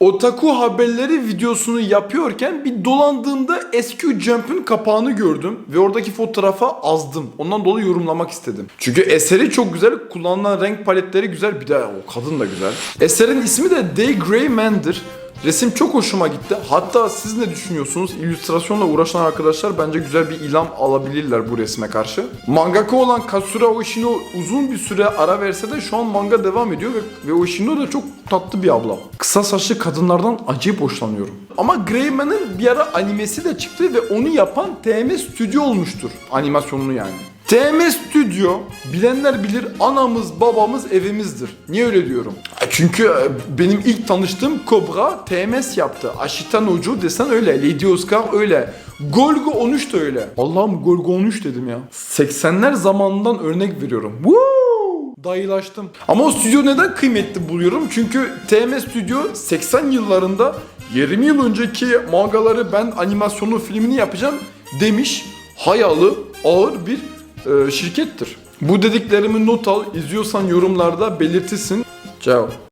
Otaku haberleri videosunu yapıyorken bir dolandığımda SQ Jump'ın kapağını gördüm ve oradaki fotoğrafa azdım. Ondan dolayı yorumlamak istedim. Çünkü eseri çok güzel, kullanılan renk paletleri güzel, bir de o kadın da güzel. Eserin ismi de Day Gray Man'dir. Resim çok hoşuma gitti. Hatta siz ne düşünüyorsunuz? İllüstrasyonla uğraşan arkadaşlar bence güzel bir ilham alabilirler bu resme karşı. Mangaka olan Katsura Oshino uzun bir süre ara verse de şu an manga devam ediyor ve, ve Oshino da çok tatlı bir abla. Kısa saçlı kadınlardan acayip hoşlanıyorum. Ama Greyman'ın bir ara animesi de çıktı ve onu yapan TM Studio olmuştur. Animasyonunu yani. TM Studio bilenler bilir anamız babamız evimizdir. Niye öyle diyorum? Çünkü e, benim ilk tanıştığım Cobra TMS yaptı. Ashita Nojo desen öyle. Lady Oscar öyle. Golgo 13 de öyle. Allah'ım Golgo 13 dedim ya. 80'ler zamanından örnek veriyorum. Woo! Dayılaştım. Ama o stüdyo neden kıymetli buluyorum? Çünkü TM Studio 80 yıllarında 20 yıl önceki mangaları ben animasyonu filmini yapacağım demiş. Hayalı, ağır bir e, şirkettir. Bu dediklerimi not al, izliyorsan yorumlarda belirtirsin. Ciao.